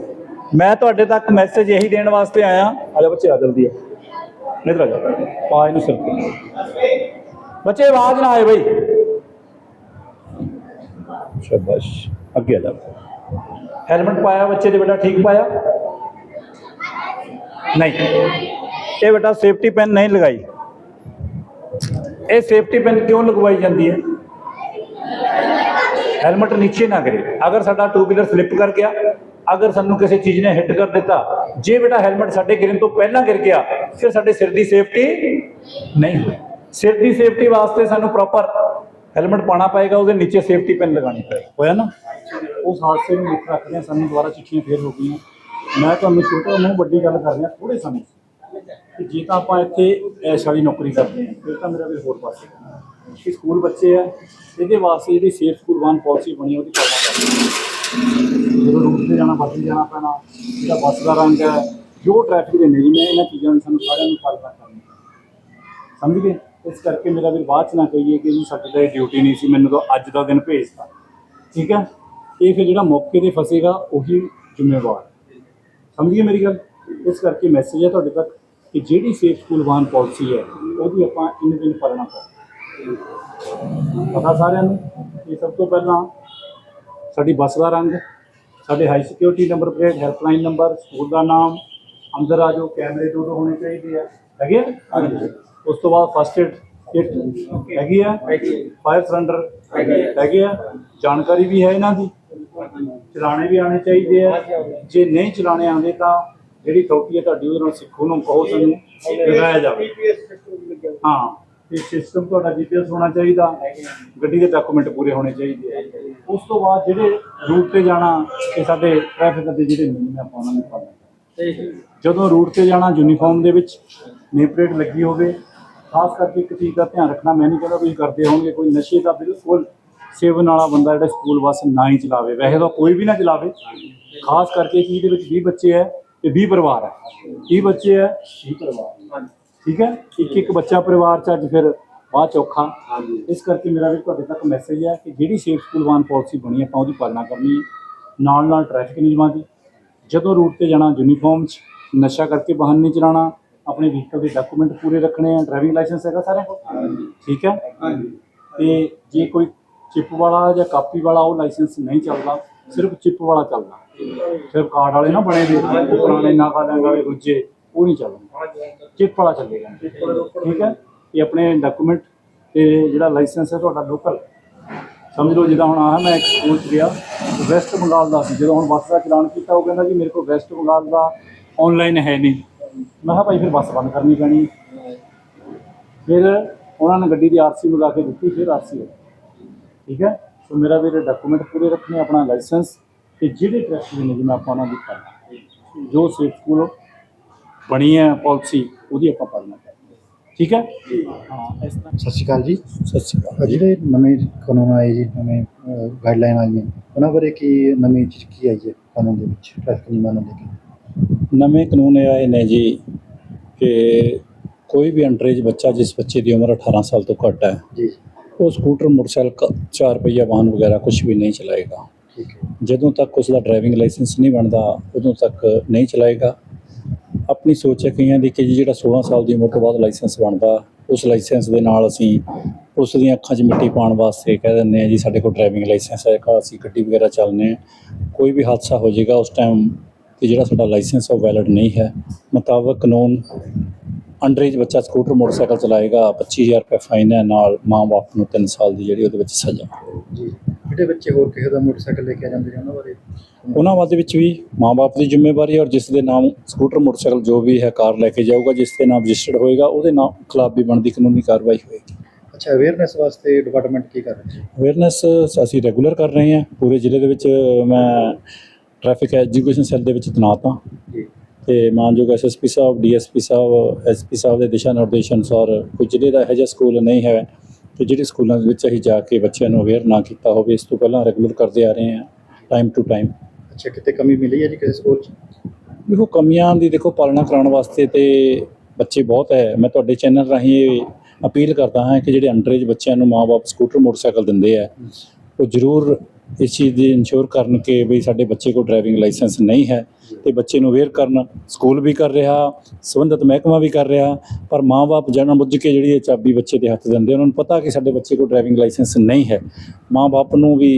ਮੈਂ ਤੁਹਾਡੇ ਤੱਕ ਮੈਸੇਜ ਇਹੀ ਦੇਣ ਵਾਸਤੇ ਆਇਆ। ਆ ਜਾ ਬੱਚੇ, ਆ ਜਲਦੀ ਆ। ਇਧਰ ਆ ਜਾ ਪਾ ਇਹਨੂੰ ਸਿਰ ਤੇ। ਬੱਚੇ, ਆਵਾਜ਼ ਨਾ ਆਏ ਬਈ। ਸ਼ਾਬਾਸ਼। ਅੱਗੇ ਆ ਜਾ। ਹੈਲਮਟ ਪਾਇਆ, ਬੱਚੇ ਦੇ ਬੇਟਾ ਠੀਕ ਪਾਇਆ? ਨਹੀਂ। ਇਹ ਬੇਟਾ ਸੇਫਟੀ ਪੈਨ ਨਹੀਂ ਲਗਾਈ। ਇਹ ਸੇਫਟੀ ਪੈਨ ਕਿਉਂ ਲਗਵਾਈ ਜਾਂਦੀ ਹੈ? ਹੈਲਮਟ ਨੀਚੇ ਨਾ ਕਰੇ ਅਗਰ ਸਾਡਾ ਟੂ ਵੀਲਰ ਸਲਿੱਪ ਕਰ ਗਿਆ ਅਗਰ ਸਾਨੂੰ ਕਿਸੇ ਚੀਜ਼ ਨੇ ਹਿੱਟ ਕਰ ਦਿੱਤਾ, ਜੇ ਬੇਟਾ ਹੈਲਮਟ ਸਾਡੇ ਗਿਰਨ ਤੋਂ ਪਹਿਲਾਂ ਗਿਰ ਗਿਆ, ਫਿਰ ਸਾਡੇ ਸਿਰ ਦੀ ਸੇਫਟੀ ਨਹੀਂ ਹੋਈ। ਸਿਰ ਦੀ ਸੇਫਟੀ ਵਾਸਤੇ ਸਾਨੂੰ ਪ੍ਰੋਪਰ ਹੈਲਮਟ ਪਾਣਾ ਪਏਗਾ, ਉਹਦੇ ਨੀਚੇ ਸੇਫਟੀ ਪਿਨ ਲਗਾਣੀ ਪਏ ਹੋਇਆ ਨਾ? ਉਸ ਹਾਦਸੇ ਨੂੰ ਲਿਖ ਰੱਖਦੇ ਹਾਂ, ਸਾਨੂੰ ਦੁਬਾਰਾ ਚਿੱਠੀਆਂ ਫੇਰ ਹੋ ਗਈਆਂ। ਮੈਂ ਤੁਹਾਨੂੰ ਛੋਟਾ ਨੂੰ ਵੱਡੀ ਗੱਲ ਕਰ ਰਿਹਾ ਥੋੜੇ ਸਮੇਂ ਕਿ ਜੇ ਤਾਂ ਆਪਾਂ ਇੱਥੇ ਐਸ਼ ਵਾਲੀ ਨੌਕਰੀ ਕਰਦੇ ਹਾਂ, ਫਿਰ ਤਾਂ ਮੇਰਾ ਵੀ ਹੋਰ ਪਾਸੇ ਕਿ ਸਕੂਲ ਬੱਚੇ ਆ, ਇਹਦੇ ਵਾਸਤੇ ਜਿਹੜੀ ਸੇਫ ਸਕੂਲ ਵਾਨ ਪਾਲਿਸੀ ਬਣੀ ਉਹਦੀ ਪਾਲਣਾ ਕਰਨੀ ਜਦੋਂ ਰੂਟ ਤੇ ਜਾਣਾ, ਬੱਸ 'ਤੇ ਜਾਣਾ ਪੈਣਾ, ਜਿਹੜਾ ਬੱਸ ਦਾ ਰੰਗ ਹੈ, ਜੋ ਟ੍ਰੈਫਿਕ ਦੇ ਨਿਯਮ ਹੈ ਇਹਨਾਂ ਚੀਜ਼ਾਂ ਦੀ ਸਾਨੂੰ ਸਾਰਿਆਂ ਨੂੰ ਪਾਲਣਾ ਕਰਨੀ ਸਮਝ ਗਏ? ਇਸ ਕਰਕੇ ਮੇਰਾ ਵੀ ਬਾਅਦ ਚ ਨਾ ਕਹੀਏ ਕਿ ਜੀ ਸਾਡੀ ਤਾਂ ਇਹ ਡਿਊਟੀ ਨਹੀਂ ਸੀ, ਮੈਨੂੰ ਤਾਂ ਅੱਜ ਦਾ ਦਿਨ ਭੇਜਤਾ। ਠੀਕ ਹੈ? ਇਹ ਫਿਰ ਜਿਹੜਾ ਮੌਕੇ ਤੇ ਫਸੇਗਾ, ਉਹੀ ਜ਼ਿੰਮੇਵਾਰ। ਸਮਝ ਗਏ ਮੇਰੀ ਗੱਲ? ਇਸ ਕਰਕੇ ਮੈਸੇਜ ਹੈ ਤੁਹਾਡੇ ਤੱਕ ਕਿ ਜਿਹੜੀ ਸੇਫ ਸਕੂਲ ਵਾਹਨ ਪਾਲਿਸੀ ਹੈ, ਉਹਦੀ ਆਪਾਂ ਇਨ ਦਿਨ ਪਾਲਣਾ ਕਰਾਂਗੇ ਪਤਾ ਸਾਰਿਆਂ ਨੂੰ ਕਿ ਸਭ ਤੋਂ ਪਹਿਲਾਂ ਸਾਡੀ ਬੱਸ ਦਾ ਰੰਗ ਸਾਡੇ high security number plate helpline number school ਦਾ ਨਾਮ ਅੰਦਰ ਆ ਜੋ ਕੈਮਰੇ ਦੋ ਦੋ ਹੋਣੇ ਚਾਹੀਦੇ ਆ। ਹੈਗੇ ਆ? ਉਸ ਤੋਂ ਬਾਅਦ ਫਸਟ ਏਡ ਕਿਟ ਹੈਗੀ ਆ ਫਾਇਰ ਸਿਲੰਡਰ ਹੈਗੇ ਆ। ਜਾਣਕਾਰੀ ਵੀ ਹੈ ਇਹਨਾਂ ਦੀ। ਚਲਾਣੇ ਵੀ ਆਣੇ ਚਾਹੀਦੇ ਆ। ਜੇ ਨਹੀਂ ਚਲਾਣੇ ਆਉਂਦੇ ਤਾਂ ਜਿਹੜੀ ਅਥਾਰਟੀ ਹੈ ਤੁਹਾਡੀ ਉਹਦੇ ਨਾਲ ਸਿੱਖੋ ਨੂੰ ਕਹੋ ਸਾਨੂੰ ਲਗਾਇਆ ਜਾਵੇ। ਹਾਂ ਤੇ ਸਿਸਟਮ ਤੁਹਾਡਾ ਜੀਪੀਐਸ ਹੋਣਾ ਚਾਹੀਦਾ। ਗੱਡੀ ਦੇ ਡਾਕੂਮੈਂਟ ਪੂਰੇ ਹੋਣੇ ਚਾਹੀਦੇ ਆ। ਉਸ ਤੋਂ ਬਾਅਦ ਜਿਹੜੇ ਰੂਟ ਤੇ ਜਾਣਾ ਤੇ ਸਾਡੇ ਟ੍ਰੈਫਿਕ ਦੇ ਜਿਹੜੇ ਨਿਯਮ ਆ ਆਪਾਂ ਉਹਨਾਂ ਨੂੰ ਪਾਲਣਾ ਜਦੋਂ ਰੂਟ ਤੇ ਜਾਣਾ ਯੂਨੀਫਾਰਮ ਦੇ ਵਿੱਚ ਨੇਮ ਪਲੇਟ ਲੱਗੀ ਹੋਵੇ ਖਾਸ ਕਰਕੇ ਇੱਕ ਚੀਜ਼ ਦਾ ਧਿਆਨ ਰੱਖਣਾ ਮੈਂ ਨਹੀਂ ਕਹਿੰਦਾ ਤੁਸੀਂ ਕਰਦੇ ਹੋਵੋਗੇ ਕੋਈ ਨਸ਼ੇ ਦਾ ਬਿਲਕੁਲ ਸੇਵਨ ਵਾਲਾ ਬੰਦਾ ਜਿਹੜਾ ਸਕੂਲ ਬੱਸ ਨਾ ਹੀ ਚਲਾਵੇ। ਵੈਸੇ ਤਾਂ ਕੋਈ ਵੀ ਨਾ ਚਲਾਵੇ। ਖਾਸ ਕਰਕੇ ਕੀ ਦੇ ਵਿੱਚ 20 ਬੱਚੇ ਹੈ ਤੇ 20 ਪਰਿਵਾਰ ਹੈ। 30 ਬੱਚੇ ਹੈ 20 ਪਰਿਵਾਰ। ਠੀਕ ਹੈ? ਇੱਕ ਇੱਕ ਬੱਚਾ ਪਰਿਵਾਰ ਚ ਅੱਜ ਫਿਰ ਬਾਅਦ ਚੌਖਾ। ਇਸ ਕਰਕੇ ਮੇਰਾ ਵੀ ਤੁਹਾਡੇ ਤੱਕ ਮੈਸੇਜ ਹੈ ਕਿ ਜਿਹੜੀ ਸੇਫ ਸਕੂਲ ਵਾਨ ਪਾਲਿਸੀ ਬਣੀ ਹੈ ਆਪਾਂ ਉਹਦੀ ਪਾਲਣਾ ਕਰਨੀ ਹੈ। ਨਾਲ ਨਾਲ ਟ੍ਰੈਫਿਕ ਨਿਯਮਾਂ ਦੀ। ਜਦੋਂ ਰੂਟ ਤੇ ਜਾਣਾ ਯੂਨੀਫਾਰਮ 'ਚ ਨਸ਼ਾ ਕਰਕੇ ਵਾਹਨ ਨਹੀਂ ਚਲਾਉਣਾ ਆਪਣੇ ਵਹੀਕਲ ਦੇ ਡਾਕੂਮੈਂਟ ਪੂਰੇ ਰੱਖਣੇ ਆ ਡਰਾਈਵਿੰਗ ਲਾਇਸੈਂਸ ਹੈਗਾ ਸਾਰਿਆਂ ਕੋਲ? ਠੀਕ ਹੈ? ਤੇ ਜੇ ਕੋਈ ਚਿਪ ਵਾਲਾ ਜਾਂ ਕਾਪੀ ਵਾਲਾ ਉਹ ਲਾਇਸੈਂਸ ਨਹੀਂ ਚੱਲਦਾ ਸਿਰਫ ਚਿਪ ਵਾਲਾ ਚੱਲਦਾ। ਸਿਰਫ ਕਾਰਡ ਵਾਲੇ ਨਾ ਬਣੇ ਦੇ ਪੁਰਾਣੇ ਨਾਗਾਲੈਂਡ ਵਾਲੇ ਦੂਜੇ ਉਹ ਨਹੀਂ ਚੱਲਦਾ। ਚਿਪ ਵਾਲਾ ਚੱਲੇਗਾ। ਠੀਕ ਹੈ? ਇਹ ਆਪਣੇ ਡਾਕੂਮੈਂਟ ਤੇ ਜਿਹੜਾ ਲਾਇਸੈਂਸ ਹੈ ਤੁਹਾਡਾ ਲੋਕਲ ਸਮਝ ਲਓ ਜਿੱਦਾਂ ਹੁਣ ਆਹ ਮੈਂ ਇੱਕ ਸਕੂਲ 'ਚ ਗਿਆ ਵੈਸਟ ਬੰਗਾਲ ਦਾ ਸੀ। ਜਦੋਂ ਹੁਣ ਬੱਸ ਦਾ ਚਲਾਨ ਕੀਤਾ, ਉਹ ਕਹਿੰਦਾ ਜੀ ਮੇਰੇ ਕੋਲ ਵੈਸਟ ਬੰਗਾਲ ਦਾ ਆਨਲਾਈਨ ਹੈ ਨਹੀਂ। ਮੈਂ ਕਿਹਾ ਭਾਈ ਫਿਰ ਬੱਸ ਬੰਦ ਕਰਨੀ ਪੈਣੀ। ਫਿਰ ਉਹਨਾਂ ਨੇ ਗੱਡੀ ਦੀ ਆਰਸੀ ਮੰਗਾ ਕੇ ਦਿੱਤੀ, ਫਿਰ ਆਰਸੀ ਹੋਈ ਠੀਕ ਹੈ? ਸੋ ਮੇਰਾ ਵੀਰੇ ਡਾਕੂਮੈਂਟ ਪੂਰੇ ਰੱਖਣੇ ਆਪਣਾ ਲਾਇਸੈਂਸ ਤੇ ਜਿਹੜੇ ਟਰੈਫਿਕ ਦੇ ਨਿਯਮ ਆਪਾਂ ਉਹਨਾਂ ਦੀ ਪਾਲਣਾ ਜੋ ਸੇਫ ਸਕੂਲ ਬਣੀ ਹੈ ਪਾਲਿਸੀ ਉਹਦੀ ਆਪਾਂ ਪਾਲਣਾ ਠੀਕ ਹੈ? ਹਾਂ ਇਸ ਤਰ੍ਹਾਂ। ਸਤਿ ਸ਼੍ਰੀ ਅਕਾਲ ਜੀ। ਸਤਿ ਸ਼੍ਰੀ ਅਕਾਲ। ਜਿਹੜੇ ਨਵੇਂ ਕਾਨੂੰਨ ਆਏ ਜੀ ਨਵੇਂ ਗਾਈਡਲਾਈਨ ਆਈਆਂ ਉਹਨਾਂ ਬਾਰੇ ਕੀ ਨਵੀਂ ਚੀਜ਼ ਕੀ ਆਈ ਹੈ ਕਾਨੂੰਨ ਦੇ ਵਿੱਚ ਟ੍ਰੈਫਿਕ ਨਿਯਮਾਂ ਨੂੰ ਲੈ ਕੇ? ਨਵੇਂ ਕਾਨੂੰਨ ਇਹ ਆਏ ਨੇ ਜੀ ਕਿ ਕੋਈ ਵੀ ਅੰਡਰੇਜ ਬੱਚਾ ਜਿਸ ਬੱਚੇ ਦੀ ਉਮਰ 18 ਸਾਲ ਤੋਂ ਘੱਟ ਹੈ ਜੀ। ਉਹ ਸਕੂਟਰ ਮੋਟਰਸਾਈਕਲ ਚਾਰ ਪਹੀਆ ਵਾਹਨ ਵਗੈਰਾ ਕੁਝ ਵੀ ਨਹੀਂ ਚਲਾਏਗਾ। ਠੀਕ ਹੈ। ਜਦੋਂ ਤੱਕ ਉਸ ਦਾ ਡਰਾਈਵਿੰਗ ਲਾਇਸੈਂਸ ਨਹੀਂ ਬਣਦਾ ਉਦੋਂ ਤੱਕ ਨਹੀਂ ਚਲਾਏਗਾ। ਆਪਣੀ ਸੋਚ ਹੈ ਕਈਆਂ ਦੀ ਕਿ ਜੀ ਜਿਹੜਾ 16 ਸਾਲ ਦੀ ਉਮਰ ਤੋਂ ਬਾਅਦ ਲਾਇਸੈਂਸ ਬਣਦਾ, ਉਸ ਲਾਇਸੈਂਸ ਦੇ ਨਾਲ ਅਸੀਂ ਉਸ ਦੀਆਂ ਅੱਖਾਂ 'ਚ ਮਿੱਟੀ ਪਾਉਣ ਵਾਸਤੇ ਕਹਿ ਦਿੰਦੇ ਆ ਜੀ, ਸਾਡੇ ਕੋਲ ਡਰਾਈਵਿੰਗ ਲਾਇਸੈਂਸ ਹੈ ਕਾ ਅਸੀਂ ਗੱਡੀ ਵਗੈਰਾ ਚੱਲਨੇ ਆ ਕੋਈ ਵੀ ਹਾਦਸਾ ਹੋ ਜਾਏਗਾ ਉਸ ਟਾਈਮ ਤੇ ਜਿਹੜਾ ਸਾਡਾ ਲਾਇਸੈਂਸ ਉਹ ਵੈਲਿਡ ਨਹੀਂ ਹੈ। ਮੁਤਾਬਕ ਕਾਨੂੰਨ ਅੰਡਰੇਜ ਬੱਚਾ ਸਕੂਟਰ, ਮੋਟਰਸਾਈਕਲ ਚਲਾਏਗਾ 25000 ਰੁਪਏ ਫਾਈਨ ਹੈ, ਨਾਲ ਮਾਂ-ਬਾਪ ਨੂੰ 3 ਸਾਲ ਦੀ ਜਿਹੜੀ ਉਹਦੇ ਵਿੱਚ ਸਜ਼ਾ। ਜੀ ਜਿਹੜੇ ਬੱਚੇ ਹੋਰ ਕਿਸੇ ਦਾ ਮੋਟਰਸਾਈਕਲ ਲੈ ਕੇ ਆ ਜਾਂਦੇ ਨੇ ਉਹਨਾਂ ਬਾਰੇ? ਉਹਨਾਂ ਵਾਦੇ ਵਿੱਚ ਵੀ ਮਾਂ-ਬਾਪ ਦੀ ਜ਼ਿੰਮੇਵਾਰੀ ਹੈ ਔਰ ਜਿਸ ਦੇ ਨਾਮ ਸਕੂਟਰ ਮੋਟਰਸਾਈਕਲ ਜੋ ਵੀ ਹੈ ਕਾਰ ਲੈ ਕੇ ਜਾਊਗਾ ਜਿਸ ਦੇ ਨਾਮ ਰਜਿਸਟਰਡ ਹੋਏਗਾ ਉਹਦੇ ਨਾਮ ਖਿਲਾਫ ਵੀ ਬਣਦੀ ਕਾਨੂੰਨੀ ਕਾਰਵਾਈ ਹੋਏਗੀ। ਅੱਛਾ ਅਵੇਅਰਨੈਸ ਵਾਸਤੇ ਡਿਪਾਰਟਮੈਂਟ ਕੀ ਕਰ ਰਿਹਾ ਹੈ? ਅਵੇਅਰਨੈਸ ਅਸੀਂ ਰੈਗੂਲਰ ਕਰ ਰਹੇ ਹਾਂ। ਪੂਰੇ ਜ਼ਿਲ੍ਹੇ ਦੇ ਵਿੱਚ ਮੈਂ ਟ੍ਰੈਫਿਕ ਐਜੂਕੇਸ਼ਨ ਸੈੱਲ ਦੇ ਵਿੱਚ ਤੈਨਾਤ ਹਾਂ। ਜੀ। ਤੇ ਮਾਨਯੋਗ ਐਸਐਸਪੀ ਸਾਹਿਬ ਡੀਐਸਪੀ ਸਾਹਿਬ ਐਸਪੀ ਸਾਹਿਬ ਦੇ ਦਿਸ਼ਾ ਨਿਰਦੇਸ਼ ਅਨੁਸਾਰ ਕੋਈ ਜ਼ਿਲ੍ਹੇ ਦਾ ਇਹੋ ਜਿਹਾ ਸਕੂਲ ਨਹੀਂ ਹੈ ਕਿ ਜਿਹੜੇ ਸਕੂਲਾਂ ਦੇ ਵਿੱਚ ਅਸੀਂ ਜਾ ਕੇ ਬੱਚਿਆਂ ਨੂੰ ਅਵੇਅਰ ਨਾ ਕੀਤਾ ਹੋਵੇ ਇਸ ਤੋਂ ਪਹਿਲਾਂ ਰੈਗੂਲਰ ਕਰਦੇ ਆ ਰਹੇ ਹਾਂ ਟਾਈਮ ਟੂ ਟਾਈਮ ਅੱਛਾ ਕਿਤੇ ਕਮੀ ਮਿਲੀ ਹੈ ਜੀ ਕਿਸੇ ਸਕੂਲ 'ਚ? ਦੇਖੋ, ਕਮੀਆਂ ਦੀ ਦੇਖੋ, ਪਾਲਣਾ ਕਰਾਉਣ ਵਾਸਤੇ ਤੇ ਬੱਚੇ ਬਹੁਤ ਹੈ। ਮੈਂ ਤੁਹਾਡੇ ਚੈਨਲ ਰਾਹੀਂ ਇਹ ਅਪੀਲ ਕਰਦਾ ਹਾਂ ਕਿ ਜਿਹੜੇ ਅੰਡਰੇਜ ਬੱਚਿਆਂ ਨੂੰ ਮਾਪੇ ਸਕੂਟਰ, ਮੋਟਰਸਾਈਕਲ ਦਿੰਦੇ ਆ, ਉਹ ਜ਼ਰੂਰ ਇਸ ਚੀਜ਼ ਦੀ ਇਨਸ਼ੋਰ ਕਰਨ ਕਿ ਵੀ ਸਾਡੇ ਬੱਚੇ ਕੋਲ ਡਰਾਈਵਿੰਗ ਲਾਇਸੈਂਸ ਨਹੀਂ ਹੈ ਤੇ ਬੱਚੇ ਨੂੰ ਅਵੇਅਰ ਕਰਨ। ਸਕੂਲ ਵੀ ਕਰ ਰਿਹਾ, ਸੰਬੰਧਿਤ ਮਹਿਕਮਾ ਵੀ ਕਰ ਰਿਹਾ, ਪਰ ਮਾਪੇ ਜਾਣਨ ਬੁੱਝ ਕੇ ਜਿਹੜੀ ਇਹ ਚਾਬੀ ਬੱਚੇ ਦੇ ਹੱਥ ਦਿੰਦੇ ਉਹਨਾਂ ਨੂੰ ਪਤਾ ਕਿ ਸਾਡੇ ਬੱਚੇ ਕੋਲ ਡਰਾਈਵਿੰਗ ਲਾਇਸੈਂਸ ਨਹੀਂ ਹੈ। ਮਾਪੇ ਨੂੰ ਵੀ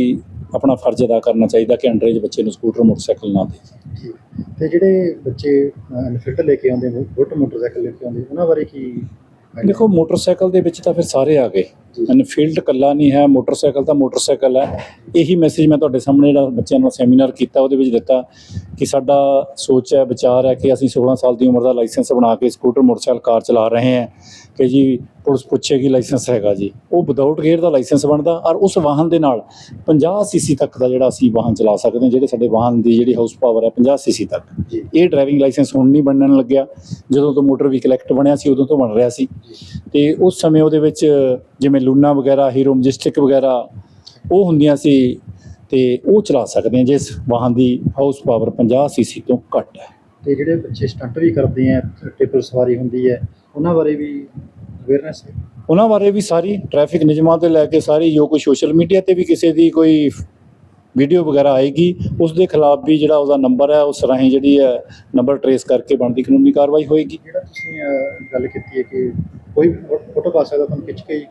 ਆਪਣਾ ਫਰਜ਼ ਅਦਾ ਕਰਨਾ ਚਾਹੀਦਾ ਕਿ ਅੰਡਰੇਜ ਬੱਚੇ ਨੂੰ ਸਕੂਟਰ ਮੋਟਰਸਾਈਕਲ ਨਾ ਦੇ ਤੇ ਜਿਹੜੇ ਬੱਚੇ ਅਨਫਿਟ ਲੈ ਕੇ ਆਉਂਦੇ ਨੇ ਮੋਟਰ ਮੋਟਰਸਾਈਕਲ ਲੈ ਕੇ ਆਉਂਦੇ ਉਹਨਾਂ ਬਾਰੇ ਕੀ ਦੇਖੋ ਮੋਟਰਸਾਈਕਲ ਦੇ ਵਿੱਚ ਤਾਂ ਫਿਰ ਸਾਰੇ ਆ ਗਏ। ਜੀ। ਐਨਫੀਲਡ ਕੱਲਾ ਨਹੀਂ ਹੈ ਮੋਟਰਸਾਈਕਲ ਤਾਂ ਮੋਟਰਸਾਈਕਲ ਹੈ। ਇਹੀ ਮੈਸੇਜ ਮੈਂ ਤੁਹਾਡੇ ਸਾਹਮਣੇ ਜਿਹੜਾ ਬੱਚਿਆਂ ਨਾਲ ਸੈਮੀਨਾਰ ਕੀਤਾ ਉਹਦੇ ਵਿੱਚ ਦਿੱਤਾ ਕਿ ਸਾਡਾ ਸੋਚ ਹੈ ਵਿਚਾਰ ਹੈ ਕਿ ਅਸੀਂ 16 ਸਾਲ ਦੀ ਉਮਰ ਦਾ ਲਾਇਸੈਂਸ ਬਣਾ ਕੇ ਸਕੂਟਰ ਮੋਟਰਸਾਈਕਲ ਕਾਰ ਚਲਾ ਰਹੇ ਹਾਂ। ਕਿ ਜੀ ਪੁਲਿਸ ਪੁੱਛੇਗੀ ਲਾਇਸੈਂਸ ਹੈਗਾ ਜੀ। ਉਹ ਵਿਦਆਊਟ ਗੇਅਰ ਦਾ ਲਾਇਸੈਂਸ ਬਣਦਾ ਔਰ ਉਸ ਵਾਹਨ ਦੇ ਨਾਲ 50 ਸੀਸੀ ਤੱਕ ਦਾ ਜਿਹੜਾ ਅਸੀਂ ਵਾਹਨ ਚਲਾ ਸਕਦੇ ਹਾਂ ਜਿਹੜੇ ਸਾਡੇ ਵਾਹਨ ਦੀ ਜਿਹੜੀ ਹਾਊਸ ਪਾਵਰ ਹੈ 50 ਸੀਸੀ ਤੱਕ। ਇਹ ਡਰਾਈਵਿੰਗ ਲਾਇਸੈਂਸ ਹੁਣ ਨਹੀਂ ਬਣਨ ਲੱਗਿਆ। ਜਦੋਂ ਤੋਂ ਮੋਟਰ ਵਹੀਕਲ ਐਕਟ ਬਣਿਆ ਸੀ ਉਦੋਂ ਤੋਂ ਬਣ ਰਿਹਾ ਸੀ। ਤੇ ਉਸ ਸਮੇਂ ਉਹਦੇ ਵਿੱਚ ਜਿਵੇਂ ਲੂਨਾ ਵਗੈਰਾ ਹੀਰੋ ਮੈਜਿਸਟਿਕ ਵਗੈਰਾ ਉਹ ਹੁੰਦੀਆਂ ਸੀ ਤੇ ਉਹ ਚਲਾ ਸਕਦੇ ਆ ਜਿਸ ਵਾਹਨ ਦੀ ਹਾਊਸ ਪਾਵਰ 50 ਸੀਸੀ ਤੋਂ ਘੱਟ ਹੈ। ਤੇ ਜਿਹੜੇ ਬੱਚੇ ਸਟੰਟ ਵੀ ਕਰਦੇ ਆ ਟ੍ਰਿਪਲ ਸਵਾਰੀ ਹੁੰਦੀ ਹੈ ਉਹਨਾਂ ਬਾਰੇ ਵੀ ਅਵੇਅਰਨੈਸ ਹੈ। ਉਹਨਾਂ ਬਾਰੇ ਵੀ ਸਾਰੀ ਟ੍ਰੈਫਿਕ ਨਿਯਮਾਂ ਤੋਂ ਲੈ ਕੇ ਸਾਰੀ ਜੋ ਕੋਈ ਸੋਸ਼ਲ ਮੀਡੀਆ ਤੇ ਵੀ ਕਿਸੇ ਦੀ ਕੋਈ ਵੀਡੀਓ ਵਗੈਰਾ ਆਏਗੀ ਉਸ ਦੇ ਖਿਲਾਫ ਵੀ ਜਿਹੜਾ ਉਹਦਾ ਨੰਬਰ ਹੈ ਉਸ ਰਾਹੀਂ ਜਿਹੜੀ ਹੈ ਨੰਬਰ ਟਰੇਸ ਕਰਕੇ ਬਣਦੀ ਕਾਨੂੰਨੀ ਕਾਰਵਾਈ ਹੋਏਗੀ। ਜਿਹੜਾ ਤੁਸੀਂ ਅਹ, ਗੱਲ ਕੀਤੀ ਹੈ ਕਿ ਕੋਈ ਫੋਟੋ ਪਾ ਸਕਦਾ ਤੁਹਾਨੂੰ ਖਿੱਚ ਕੇ ਹੀ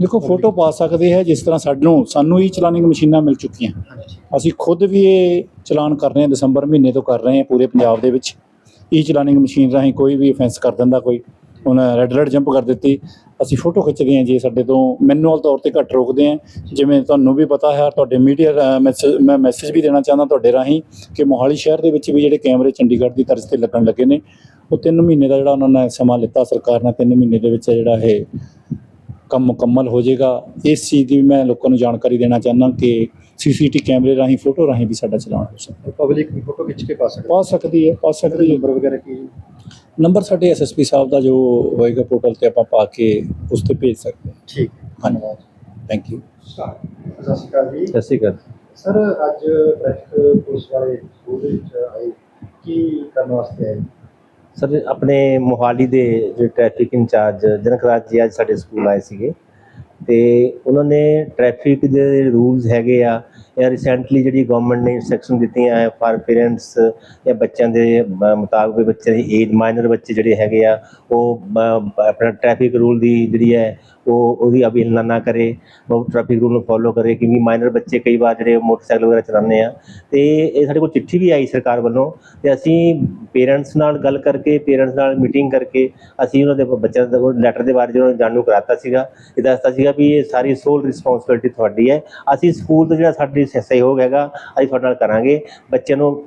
ਦੇਖੋ ਫੋਟੋ ਪਾ ਸਕਦੇ ਹੈ ਜਿਸ ਤਰ੍ਹਾਂ ਸਾਨੂੰ ਸਾਨੂੰ ਹੀ ਚਲਾਨਿੰਗ ਮਸ਼ੀਨਾਂ ਮਿਲ ਚੁੱਕੀਆਂ। ਹਾਂਜੀ। ਅਸੀਂ ਖੁਦ ਵੀ ਇਹ ਚਲਾਨ ਕਰ ਰਹੇ ਹਾਂ ਦਸੰਬਰ ਮਹੀਨੇ ਤੋਂ ਕਰ ਰਹੇ ਹਾਂ ਪੂਰੇ ਪੰਜਾਬ ਦੇ ਵਿੱਚ। ਈ ਚਲਾਨਿੰਗ ਮਸ਼ੀਨ ਰਾਹੀਂ ਕੋਈ ਵੀ ਅਫੈਂਸ ਕਰ ਦਿੰਦਾ ਕੋਈ। ਉਹਨਾਂ ਰੈੱਡ ਲਾਈਟ ਜੰਪ ਕਰ ਦਿੱਤੀ। ਅਸੀਂ ਫੋਟੋ ਖਿੱਚਦੇ ਹਾਂ ਜੀ ਸਾਡੇ ਤੋਂ। ਮੈਨੂਅਲ ਤੌਰ ਤੇ ਘੱਟ ਰੋਕਦੇ ਹਾਂ। ਜਿਵੇਂ ਤੁਹਾਨੂੰ ਵੀ ਪਤਾ ਹੈ ਤੁਹਾਡੇ ਮੀਡੀਆ ਮੈਸੇਜ ਮੈਂ ਮੈਸੇਜ ਵੀ ਦੇਣਾ ਚਾਹੁੰਦਾ ਤੁਹਾਡੇ ਰਾਹੀਂ ਕਿ ਮੋਹਾਲੀ ਸ਼ਹਿਰ ਦੇ ਵਿੱਚ ਵੀ ਜਿਹੜੇ ਕੈਮਰੇ ਚੰਡੀਗੜ੍ਹ ਦੀ ਤਰਜ਼ ਤੇ ਲੱਗਣ ਲੱਗੇ ਨੇ ਉਹ 3 ਮਹੀਨੇ ਦਾ ਜਿਹੜਾ ਉਹਨਾਂ ਨੇ ਸਮਾਂ ਲਿੱਤਾ ਸਰਕਾਰ ਨੇ 3 ਮਹੀਨੇ ਦੇ ਵਿੱਚ ਜਿਹੜਾ ਇਹ ਕੰਮ ਮੁਕੰਮਲ ਹੋ ਜਾਏਗਾ। ਇਸ ਚੀਜ਼ ਦੀ ਮੈਂ ਲੋਕਾਂ ਨੂੰ ਜਾਣਕਾਰੀ ਦੇਣਾ ਚਾਹੁੰਦਾ ਕਿ ਸੀਸੀਟੀ ਕੈਮਰੇ ਰਾਹੀਂ ਫੋਟੋ ਰਾਹੀਂ ਵੀ ਸਾਡਾ ਚਲਾਨ ਹੋ ਸਕਦਾ। ਪਬਲਿਕ ਵੀ ਫੋਟੋ ਖਿੱਚ ਕੇ ਪਾ ਸਕਦਾ। ਪਾ ਸਕਦੀ ਹੈ ਪਾ ਸਕਦੀ ਹੈ। ਨੰਬਰ ਵਗੈਰਾ ਕੀ ਨੰਬਰ ਸਾਡੇ ਐਸਐਸਪੀ ਸਾਹਿਬ ਦਾ ਜੋ ਹੋਏਗਾ ਪੋਰਟਲ ਤੇ ਆਪਾਂ ਪਾ ਕੇ ਉਸ ਤੇ ਭੇਜ ਸਕਦੇ ਹਾਂ। ਠੀਕ। ਧੰਨਵਾਦ। ਥੈਂਕ ਯੂ ਸਤਿ ਸ਼੍ਰੀ ਅਕਾਲ ਜੀ। ਸਤਿ ਸ਼੍ਰੀ ਅਕਾਲ। ਸਰ ਅੱਜ ਟ੍ਰੈਫਿਕ ਪੁਲਿਸ ਵਾਲੇ ਸਕੂਲ ਵਿੱਚ ਆਏ। ਕੀ ਕਰਨ ਵਾਸਤੇ ਆਏ? ਸਰ ਆਪਣੇ ਮੋਹਾਲੀ ਦੇ ਜਿਹੜੇ ਟ੍ਰੈਫਿਕ ਇੰਚਾਰਜ ਜਨਕਰਾਜ ਜੀ ਅੱਜ ਸਾਡੇ ਸਕੂਲ ਆਏ ਸੀਗੇ। ਤੇ ਉਹਨਾਂ ਨੇ ਟ੍ਰੈਫਿਕ ਦੇ ਰੂਲਸ ਹੈਗੇ ਆ। ਜਾਂ ਰੀਸੈਂਟਲੀ ਜਿਹੜੀ ਗਵਰਨਮੈਂਟ ਨੇ ਇਨਸਟਰਕਸ਼ਨ ਦਿੱਤੀਆਂ ਹੈ ਫਾਰ ਪੇਰੈਂਟਸ ਜਾਂ ਬੱਚਿਆਂ ਦੇ ਮ- ਮੁਤਾਬਕ ਵੀ ਬੱਚਿਆਂ ਦੀ ਏਜ ਮਾਈਨਰ ਬੱਚੇ ਜਿਹੜੇ ਹੈਗੇ ਆ, ਉਹ ਆਪਣਾ ਟ੍ਰੈਫਿਕ ਰੂਲ ਦੀ ਜਿਹੜੀ ਹੈ ਉਹ ਉਹਦੀ ਅਵਹੇਲਨਾ ਨਾ ਕਰੇ, ਉਹ ਟ੍ਰੈਫਿਕ ਰੂਲ ਨੂੰ ਫੋਲੋ ਕਰੇ, ਕਿਉਂਕਿ ਮਾਈਨਰ ਬੱਚੇ ਕਈ ਵਾਰ ਜਿਹੜੇ ਮੋਟਰਸਾਈਕਲ ਵਗੈਰਾ ਚਲਾਉਂਦੇ ਆ। ਤੇ ਇਹ ਸਾਡੇ ਕੋਲ ਚਿੱਠੀ ਵੀ ਆਈ ਸਰਕਾਰ ਵੱਲੋਂ, ਤੇ ਅਸੀਂ ਪੇਰੈਂਟਸ ਨਾਲ ਗੱਲ ਕਰਕੇ ਪੇਰੈਂਟਸ ਨਾਲ ਮੀਟਿੰਗ ਕਰਕੇ ਅਸੀਂ ਉਹਨਾਂ ਦੇ ਬੱਚਿਆਂ ਦਾ ਲੈਟਰ ਦੇ ਬਾਰੇ ਜਿਹੜਾ ਜਾਣੂ ਕਰਾਤਾ ਸੀਗਾ। ਇਹ ਦੱਸਤਾ ਸੀਗਾ ਵੀ ਇਹ ਸਾਰੀ ਸੋਲ ਰਿਸਪੌਂਸਿਬਿਲਟੀ ਤੁਹਾਡੀ ਹੈ। ਅਸੀਂ ਸਕੂਲ ਦਾ ਜਿਹੜਾ ਸਾਡੀ ਸ- ਸਹਿਯੋਗ ਹੈਗਾ, ਅਸੀਂ ਤੁਹਾਡੇ ਨਾਲ ਕਰਾਂਗੇ। ਬੱਚਿਆਂ ਨੂੰ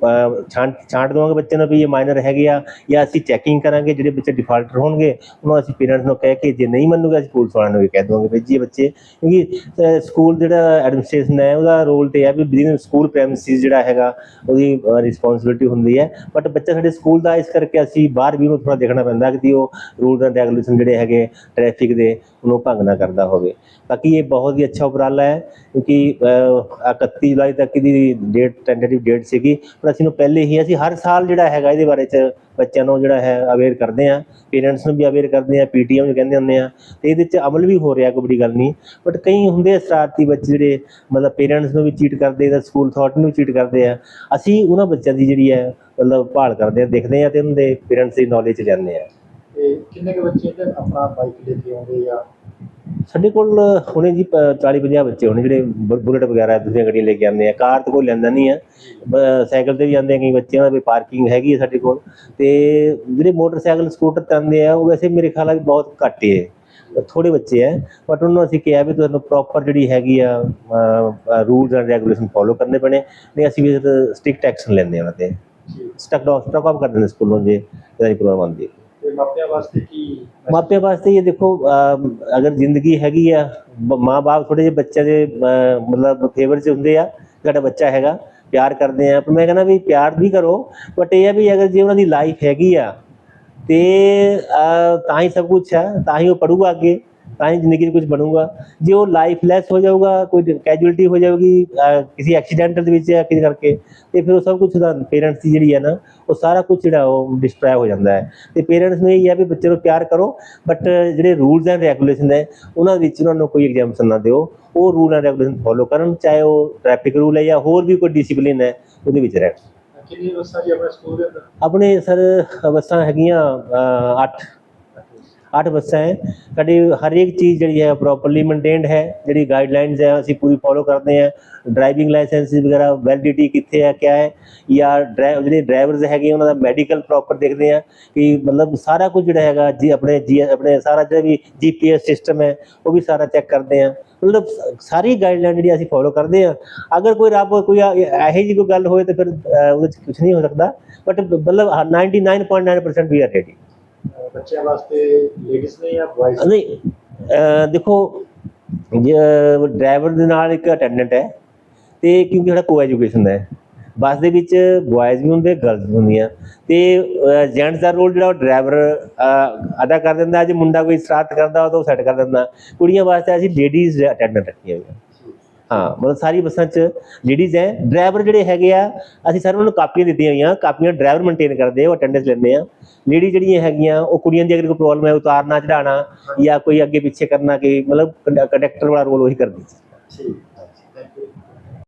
ਛਾਂਟ ਛਾਂਟ ਦੇਵਾਂਗੇ ਬੱਚਿਆਂ ਨੂੰ ਵੀ ਇਹ ਮਾਈਨਰ ਹੈਗੇ ਆ, ਜਾਂ ਅਸੀਂ ਚੈਕਿੰਗ ਕਰਾਂਗੇ, ਜਿਹੜੇ ਬੱਚੇ ਡਿਫਾਲਟਰ ਹੋਣਗੇ, ਉਹਨਾਂ ਅਸੀਂ ਪੇਰੈਂਟਸ ਨੂੰ ਕਹਿ ਕੇ, ਜੇ ਨਹੀਂ ਮੰਨੂਗਾ, ਅਸੀਂ ਪੁਲਿਸ ਵਾਲਿਆਂ ਨੂੰ ਵੀ ਕਹਿ ਦੇਵਾਂਗੇ ਵੀ ਬੱਚੇ, ਕਿਉਂਕਿ ਸਕੂਲ ਜਿਹੜਾ ਐਡਮਿਨਿਸਟ੍ਰੇਸ਼ਨ ਹੈ, ਉਹਦਾ ਰੋਲ ਤੇ ਹੈ ਵੀ ਬਿਜ਼ਨਸ ਸਕੂਲ ਪ੍ਰੈਮਿਸਿਸ ਜਿਹੜਾ ਹੈਗਾ, ਉਹਦੀ ਰਿਸਪੌਂਸਿਬਿਲਟੀ ਹੁੰਦੀ ਹੈ। ਬਟ ਬੱਚਾ ਸਾਡੇ ਸਕੂਲ ਦਾ ਇਸ ਕਰਕੇ ਅਸੀਂ ਬਾਹਰ ਵੀ ਉਹਨੂੰ ਥੋੜਾ ਦੇਖਣਾ ਪੈਂਦਾ ਕਿ ਉਹ ਰੂਲ ਐਂਡ ਰੈਗੂਲੇਸ਼ਨ ਜਿਹੜੇ ਹੈਗੇ ਟ੍ਰੈਫਿਕ ਦੇ, ਉਹਨੂੰ ਭੰਗ ਨਾ ਕਰਦਾ ਹੋਵੇ। ਬਾਕੀ ਇਹ ਬਹੁਤ ਹੀ ਅੱਛਾ ਉਪਰਾਲਾ ਹੈ, ਕਿਉਂਕਿ 31 ਜੁਲਾਈ ਤੱਕ ਦੀ ਡੇਟ ਟੈਂਟੇਟਿਵ ਡੇਟ ਸੀਗੀ। ਪਰ ਅਸੀਂ ਨੂੰ ਪਹਿਲੇ ਹੀ, ਅਸੀਂ ਹਰ ਸਾਲ ਜਿਹੜਾ ਹੈਗਾ ਇਹਦੇ ਬਾਰੇ ਚ ਬੱਚਿਆਂ ਨੂੰ ਜਿਹੜਾ ਹੈ ਅਵੇਅਰ ਕਰਦੇ ਆ ਪੇਰੈਂਟਸ ਨੂੰ ਵੀ ਅਵੇਅਰ ਕਰਦੇ ਆ ਪੀਟੀਐਮ ਨੂੰ ਕਹਿੰਦੇ ਹੁੰਦੇ ਆ ਤੇ ਇਹਦੇ 'ਚ ਅਮਲ ਵੀ ਹੋ ਰਿਹਾ ਕੋਈ ਬੜੀ ਗੱਲ ਨਹੀਂ ਬਟ ਕਈ ਹੁੰਦੇ ਆ ਸ਼ਰਾਰਤੀ ਬੱਚੇ ਜਿਹੜੇ ਮਤਲਬ ਪੇਰੈਂਟਸ ਨੂੰ ਵੀ ਚੀਟ ਕਰਦੇ ਆ ਸਕੂਲ ਅਥਾਰਟੀ ਨੂੰ ਚੀਟ ਕਰਦੇ ਆ, ਅਸੀਂ ਉਹਨਾਂ ਬੱਚਿਆਂ ਦੀ ਜਿਹੜੀ ਹੈ ਮਤਲਬ ਭਾਲ ਕਰਦੇ ਆ ਦੇਖਦੇ ਆ ਤੇ ਉਹਨਾਂ ਦੇ ਪੇਰੈਂਟਸ ਦੀ ਨੌਲੇਜ 'ਚ ਆ ਕਿੰਨੇ ਕੁ ਬੱਚੇ ਇੱਧਰ ਆਪਣਾ ਬਾਈਕ ਲੈ ਕੇ ਆਉਂਦੇ ਜਾਂ ਸਾਡੇ ਕੋਲ ਹੁਣੇ ਜੀ 40 50 ਬੱਚੇ ਹੋਣੇ ਜਿਹੜੇ ਬੁ- ਬੁਲਟ ਵਗੈਰਾ ਦੂਜੀਆਂ ਗੱਡੀਆਂ ਲੈ ਕੇ ਆਉਂਦੇ ਆ। ਕਾਰ ਤਾਂ ਕੋਈ ਲੈਂਦਾ ਨਹੀਂ ਆ। ਬ- ਸਾਈਕਲ ਤੇ ਵੀ ਆਉਂਦੇ ਆ ਕਈ ਬੱਚਿਆਂ ਦਾ ਵੀ ਪਾਰਕਿੰਗ ਹੈਗੀ ਹੈ ਸਾਡੇ ਕੋਲ। ਤੇ ਜਿਹੜੇ ਮੋਟਰਸਾਈਕਲ ਸਕੂਟਰ ਤੇ ਆਉਂਦੇ ਆ ਉਹ ਵੈਸੇ ਮੇਰੇ ਖਿਆਲ ਨਾਲ ਬਹੁਤ ਘੱਟ ਹੀ ਹੈ ਥੋੜੇ ਬੱਚੇ ਹੈ ਬਟ ਉਹਨਾਂ ਨੂੰ ਅਸੀਂ ਕਿਹਾ ਵੀ ਤੁਹਾਨੂੰ ਪ੍ਰੋਪਰ ਜਿਹੜੀ ਹੈਗੀ ਆ ਰੂਲਸ ਐਂਡ ਰੈਗੂਲੇਸ਼ਨ ਫੋਲੋ ਕਰਨੇ ਪੈਣੇ। ਨਹੀਂ ਅਸੀਂ ਵੀ ਸਟ੍ਰਿਕਟ ਐਕਸ਼ਨ ਲੈਂਦੇ ਹਾਂ ਉਹਨਾਂ ਤੇ। ਸਟਕ ਡਾਊਨ ਸਟਕ ਆਫ ਕਰ ਦਿੰਦੇ ਸਕੂਲੋਂ ਜੇ ਇਹਦਾ ਪ੍ਰੋਬਲਮ ਆਉਂਦੀ। ਤੇ ਮਾਪਿਆਂ ਵਾਸਤੇ ਕੀ ਮਾਪਿਆਂ ਵਾਸਤੇ ਇਹ ਦੇਖੋ ਅਗਰ ਜ਼ਿੰਦਗੀ ਹੈਗੀ ਆ ਮਾਂ-ਬਾਪ ਥੋੜੇ ਜਿਹੇ ਬੱਚਿਆਂ ਦੇ ਮਤਲਬ ਫੇਵਰ 'ਚ ਹੁੰਦੇ ਆ ਸਾਡਾ ਬੱਚਾ ਹੈਗਾ, ਪਿਆਰ ਕਰਦੇ ਆ। ਪਰ ਮੈਂ ਕਹਿੰਦਾ ਵੀ ਪਿਆਰ ਵੀ ਕਰੋ ਬਟ ਇਹ ਆ ਵੀ ਅਗਰ ਜੇ ਉਹਨਾਂ ਦੀ ਲਾਈਫ ਹੈਗੀ ਆ, ਤੇ ਤਾਂ ਹੀ ਸਭ ਕੁਝ ਹੈ ਤਾਂ ਹੀ ਉਹ ਪੜੂਗਾ ਅੱਗੇ। ਤਾਂ ਹੀ ਜ਼ਿੰਦਗੀ 'ਚ ਕੁਝ ਬਣੂਗਾ ਜੇ ਉਹ ਲਾਈਫ ਲੈਸ ਹੋ ਜਾਊਗਾ ਕੋਈ ਕੈਜੁਅਲਟੀ ਹੋ ਜਾਊਗੀ ਕਿਸੇ ਐਕਸੀਡੈਂਟਲ ਦੇ ਵਿੱਚ ਜਾਂ ਕਿਸੇ ਕਰਕੇ ਤੇ ਫਿਰ ਉਹ ਸਭ ਕੁਝ ਦਾ ਪੇਰੈਂਟਸ ਦੀ ਜਿਹੜੀ ਹੈ ਨਾ ਉਹ ਸਾਰਾ ਕੁਝ ਜਿਹੜਾ ਉਹ ਡਿਸਟਰੋਏ ਹੋ ਜਾਂਦਾ ਹੈ ਤੇ ਪੇਰੈਂਟਸ ਨੂੰ ਇਹ ਹੈ ਵੀ ਬੱਚੇ ਨੂੰ ਪਿਆਰ ਕਰੋ ਬਟ ਜਿਹੜੇ ਰੂਲਸ ਐਂਡ ਰੈਗੂਲੇਸ਼ਨ ਹੈ ਉਹਨਾਂ ਵਿੱਚ ਉਹਨਾਂ ਨੂੰ ਕੋਈ ਐਗਜ਼ਾਮਸ਼ਨ ਨਾ ਦਿਓ ਉਹ ਰੂਲ ਐਂਡ ਰੈਗੂਲੇਸ਼ਨ ਫੋਲੋ ਕਰਨ ਚਾਹੇ ਉਹ ਟ੍ਰੈਫਿਕ ਰੂਲ ਹੈ ਜਾਂ ਹੋਰ ਵੀ ਕੋਈ ਡਿਸਪਲਿਨ ਹੈ ਉਹਦੇ ਵਿੱਚ ਰਹਿਣ ਕਿੰਨੀ ਬੱਸਾਂ ਜੀ ਆਪਣੇ ਸਕੂਲ ਦੇ ਅੰਦਰ ਆਪਣੇ ਸਰ ਬੱਸਾਂ ਹੈਗੀਆਂ 8 ਅੱਠ ਬੱਸਾਂ ਹੈ ਸਾਡੀ ਹਰ ਇੱਕ ਚੀਜ਼ ਜਿਹੜੀ ਹੈ ਪ੍ਰੋਪਰਲੀ ਮੇਨਟੇਨਡ ਹੈ ਜਿਹੜੀ ਗਾਈਡਲਾਈਨਸ ਹੈ ਅਸੀਂ ਪੂਰੀ ਫੋਲੋ ਕਰਦੇ ਹਾਂ ਡਰਾਈਵਿੰਗ ਲਾਇਸੈਂਸ ਵਗੈਰਾ ਵੈਲਿਡਿਟੀ ਕਿੱਥੇ ਹੈ ਕਿਆ ਹੈ ਜਾਂ ਡਰਾਈਵ ਜਿਹੜੇ ਡਰਾਈਵਰਸ ਹੈਗੇ ਉਹਨਾਂ ਦਾ ਮੈਡੀਕਲ ਪ੍ਰੋਪਰ ਦੇਖਦੇ ਆ ਕਿ ਮਤਲਬ ਸਾਰਾ ਕੁਝ ਜਿਹੜਾ ਹੈਗਾ ਜੀ ਆਪਣੇ ਜੀ ਆਪਣੇ ਸਾਰਾ ਜਿਹੜਾ ਵੀ ਜੀਪੀਐਸ ਸਿਸਟਮ ਹੈ ਉਹ ਵੀ ਸਾਰਾ ਚੈੱਕ ਕਰਦੇ ਆ ਮਤਲਬ ਸ- ਸਾਰੀ ਗਾਈਡਲਾਈਨ ਜਿਹੜੀ ਅਸੀਂ ਫੋਲੋ ਕਰਦੇ ਆ ਅਗਰ ਕੋਈ ਰੱਬ ਕੋਈ ਆ- ਇਹੋ ਜਿਹੀ ਕੋਈ ਗੱਲ ਹੋਏ ਤਾਂ ਫਿਰ ਅਹ, ਉਹਦੇ 'ਚ ਕੁਝ ਨਹੀਂ ਹੋ ਸਕਦਾ ਬਟ ਮਤਲਬ 99.9% ਵੀ ਆਰ ਰੈਡੀ ਅਹ ਬੱਚਿਆਂ ਵਾਸਤੇ ਲੇਡੀਜ਼ ਨੇ ਜਾਂ ਬॉयਜ਼ ਨਹੀਂ ਦੇਖੋ ਡਰਾਈਵਰ ਦੇ ਨਾਲ ਇੱਕ ਅਟੈਂਡੈਂਟ ਹੈ ਤੇ ਕਿਉਂਕਿ ਸਾਡਾ ਕੋ ਐਜੂਕੇਸ਼ਨ ਹੈ। ਬੱਸ ਦੇ ਵਿੱਚ ਬॉयਜ਼ ਵੀ ਹੁੰਦੇ ਗਰਲਸ ਵੀ ਹੁੰਦੀਆਂ। ਤੇ ਜੈਂਟਸ ਦਾ ਰੋਲ ਜਿਹੜਾ ਉਹ ਡਰਾਈਵਰ ਅਦਾ ਕਰ ਦਿੰਦਾ, ਜੇ ਮੁੰਡਾ ਕੋਈ ਸ਼ਰਾਰਤ ਕਰਦਾ ਤਾਂ ਉਹ ਸੈੱਟ ਕਰ ਦਿੰਦਾ। ਕੁੜੀਆਂ ਵਾਸਤੇ ਅਸੀਂ ਲੇਡੀਜ਼ ਅਟੈਂਡੈਂਟ ਰੱਖੀਆਂ ਹੋਈਆਂ। ਹਾਂ, ਮਤਲਬ ਸਾਰੀ ਬੱਸਾਂ 'ਚ ਲੇਡੀਜ਼ ਹੈ ਡਰਾਈਵਰ ਜਿਹੜੇ ਹੈਗੇ ਆ, ਅਸੀਂ ਸਾਰਿਆਂ ਨੂੰ ਕਾਪੀਆਂ ਦਿੱਤੀਆਂ ਹੋਈਆਂ, ਕਾਪੀਆਂ ਡਰਾਈਵਰ ਮੇਨਟੇਨ ਕਰਦੇ, ਉਹ ਅਟੈਂਡੈਂਸ ਲੈਂਦੇ ਆ। ਲੇਡੀ ਜਿਹੜੀਆਂ ਹੈਗੀਆਂ, ਉਹ ਕੁੜੀਆਂ ਦੀ ਅਗਰ ਕੋਈ ਪ੍ਰੋਬਲਮ ਹੈ, ਉਤਾਰਨਾ ਚੜਾਉਣਾ ਜਾਂ ਕੋਈ ਅੱਗੇ ਪਿੱਛੇ ਕਰਨਾ ਕਿ ਮਤਲਬ ਕੰਡਕਟਰ ਵਾਲਾ ਰੋਲ ਉਹੀ ਕਰਦੀ। ਠੀਕ।